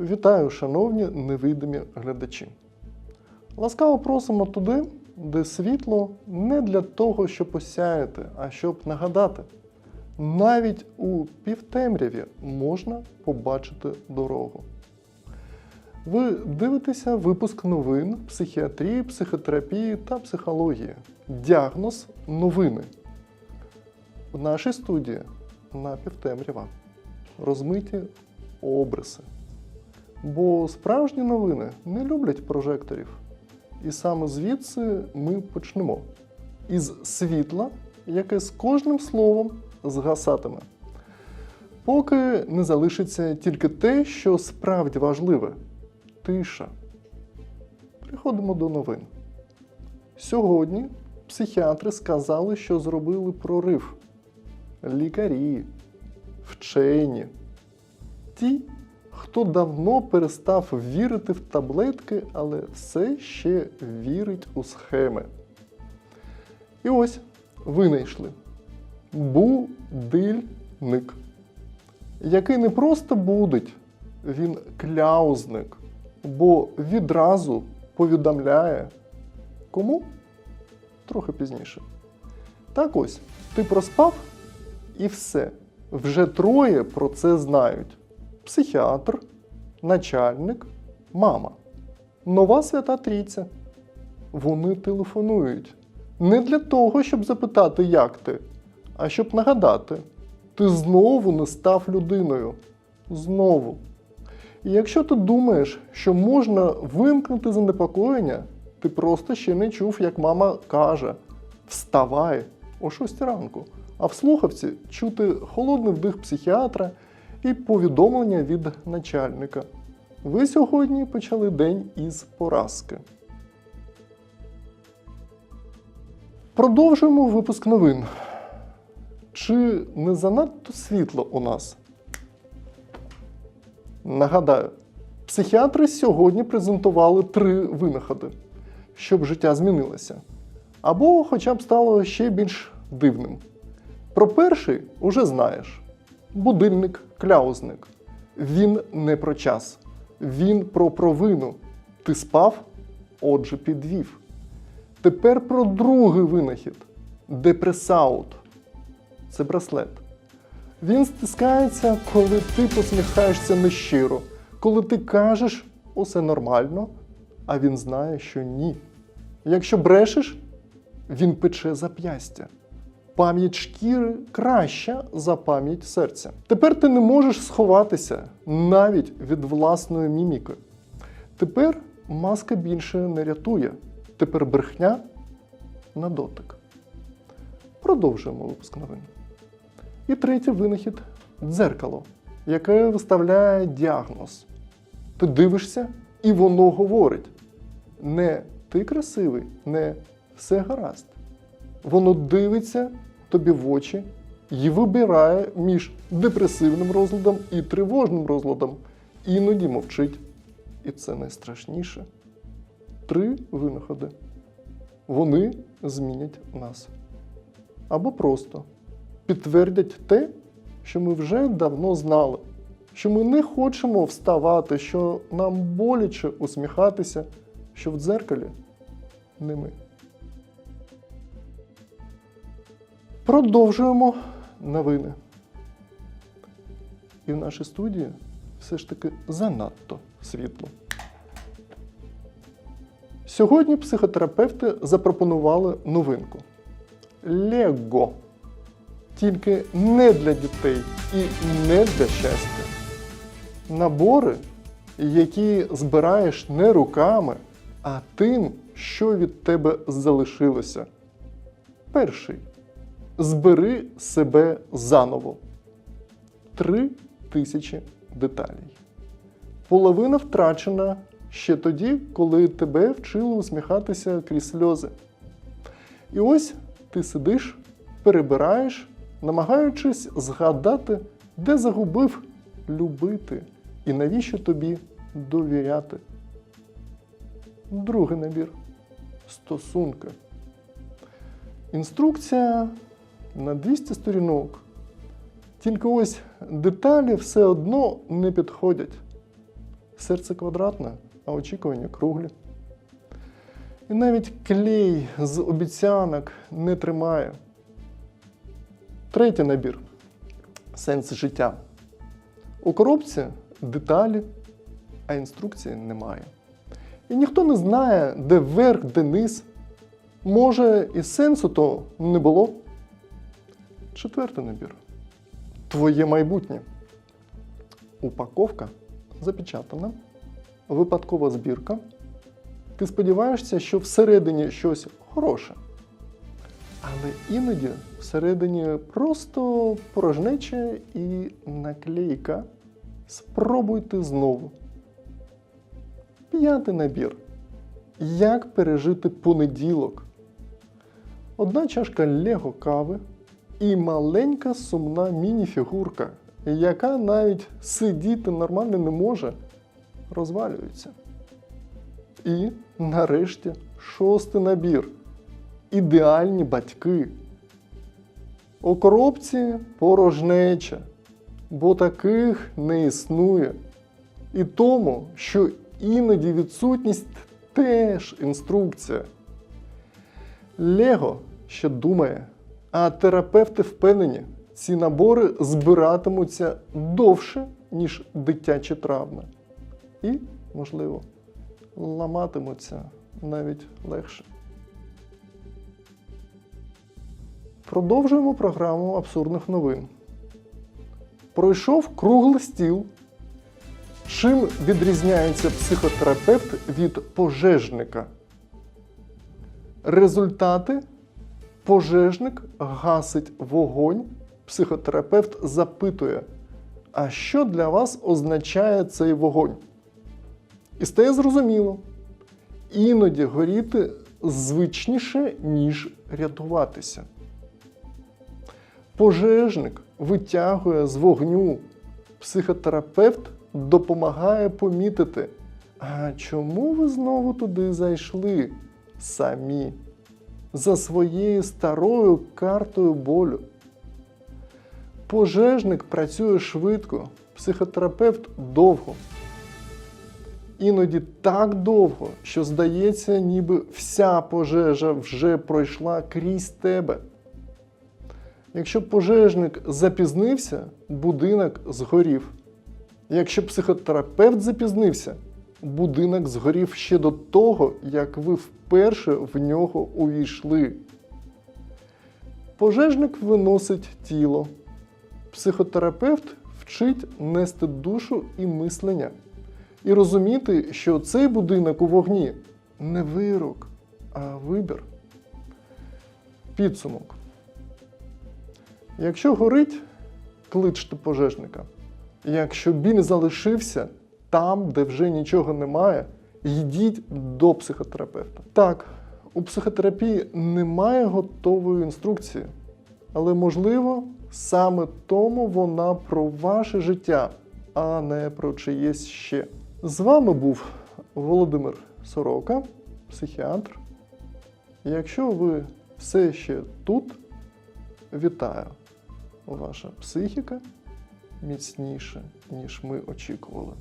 Вітаю, шановні невидимі глядачі. Ласкаво просимо туди, де світло не для того, щоб осяяти, а щоб нагадати. Навіть у півтемряві можна побачити дорогу. Ви дивитеся випуск новин психіатрії, психотерапії та психології. Діагноз новини. В нашій студії на півтемрява розмиті обриси. Бо справжні новини не люблять прожекторів. І саме звідси ми почнемо. Із світла, яке з кожним словом згасатиме. Поки не залишиться тільки те, що справді важливе тиша. Приходимо до новин. Сьогодні психіатри сказали, що зробили прорив. Лікарі, вчені, ті, хто давно перестав вірити в таблетки, але все ще вірить у схеми. І ось винайшли будильник, який не просто будить, він кляузник, бо відразу повідомляє кому? Трохи пізніше. Так ось, ти проспав і все. Вже троє про це знають: психіатр, начальник, мама. Нова свята трійця. Вони телефонують не для того, щоб запитати, як ти, а щоб нагадати: ти знову не став людиною. Знову. І якщо ти думаєш, що можна вимкнути занепокоєння, ти просто ще не чув, як мама каже: Вставай о 6 ранку. А в слухавці чути холодний вдих психіатра і повідомлення від начальника. Ви сьогодні почали день із поразки. Продовжуємо випуск новин. Чи не занадто світло у нас? Нагадаю, психіатри сьогодні презентували три винаходи, щоб життя змінилося. Або хоча б стало ще більш дивним. Про перший уже знаєш: будильник, кляузник. Він не про час, він про провину. Ти спав, отже, підвів. Тепер про другий винахід депресаут. Це браслет. Він стискається, коли ти посміхаєшся нещиро, коли ти кажеш усе нормально, а він знає, що ні. Якщо брешеш, він пече зап'ястя. Пам'ять шкіри краща за пам'ять серця. Тепер ти не можеш сховатися навіть від власної міміки. Тепер маска більше не рятує. Тепер брехня на дотик. Продовжуємо випуск новин. І третій винахід дзеркало, яке виставляє діагноз. Ти дивишся, і воно говорить: не ти красивий, не все гаразд. Воно дивиться тобі в очі і вибирає між депресивним розладом і тривожним розладом. Іноді мовчить. І це найстрашніше. Три винаходи. Вони змінять нас. Або просто підтвердять те, що ми вже давно знали, що ми не хочемо вставати, що нам боляче усміхатися, що в дзеркалі не ми. Продовжуємо новини. І в нашій студії все ж таки занадто світло. Сьогодні психотерапевти запропонували новинку Лего. Тільки не для дітей і не для щастя. Набори, які збираєш не руками, а тим, що від тебе залишилося. Перший. Збери себе заново. Три тисячі деталей. Половина втрачена ще тоді, коли тебе вчили усміхатися крізь сльози. І ось ти сидиш, перебираєш, намагаючись згадати, де загубив любити і навіщо тобі довіряти. Другий набір стосунки. Інструкція на 200 сторінок. Тільки ось деталі все одно не підходять. серце квадратне, а очікування круглі. І навіть клей з обіцянок не тримає. Третій набір сенс життя. У коробці деталі, а інструкції немає. І ніхто не знає, де верх, де низ. Може, і сенсу то не було. Четвертий набір. Твоє майбутнє. Упаковка запечатана, випадкова збірка. Ти сподіваєшся, що всередині щось хороше. Але іноді всередині просто порожнеча і наклейка. Спробуйте знову. П'ятий набір. Як пережити понеділок? Одна чашка Лего кави і маленька сумна міні-фігурка, яка навіть сидіти нормально не може, розвалюється. І нарешті шостий набір. Ідеальні батьки. У коробці порожнеча, бо таких не існує. І тому, що іноді відсутність теж інструкція. Лего ще думає, а терапевти впевнені, ці набори збиратимуться довше, ніж дитячі травми. І, можливо, ламатимуться навіть легше. Продовжуємо програму абсурдних новин. Пройшов круглий стіл. Чим відрізняється психотерапевт від пожежника? Результати пожежник гасить вогонь. Психотерапевт запитує, а що для вас означає цей вогонь? І стає зрозуміло, іноді горіти звичніше, ніж рятуватися. Пожежник витягує з вогню. Психотерапевт допомагає помітити, а чому ви знову туди зайшли самі за своєю старою картою болю. Пожежник працює швидко, психотерапевт довго. Іноді так довго, що здається, ніби вся пожежа вже пройшла крізь тебе. Якщо пожежник запізнився, будинок згорів. Якщо психотерапевт запізнився, будинок згорів ще до того, як ви вперше в нього увійшли. Пожежник виносить тіло. Психотерапевт вчить нести душу і мислення. І розуміти, що цей будинок у вогні не вирок, а вибір. Підсумок. Якщо горить, кличте пожежника. Якщо біль залишився там, де вже нічого немає, йдіть до психотерапевта. Так, у психотерапії немає готової інструкції, але можливо, саме тому вона про ваше життя, а не про чиєсь ще. З вами був Володимир Сорока, психіатр. Якщо ви все ще тут, вітаю! Ваша психіка міцніше, ніж ми очікували.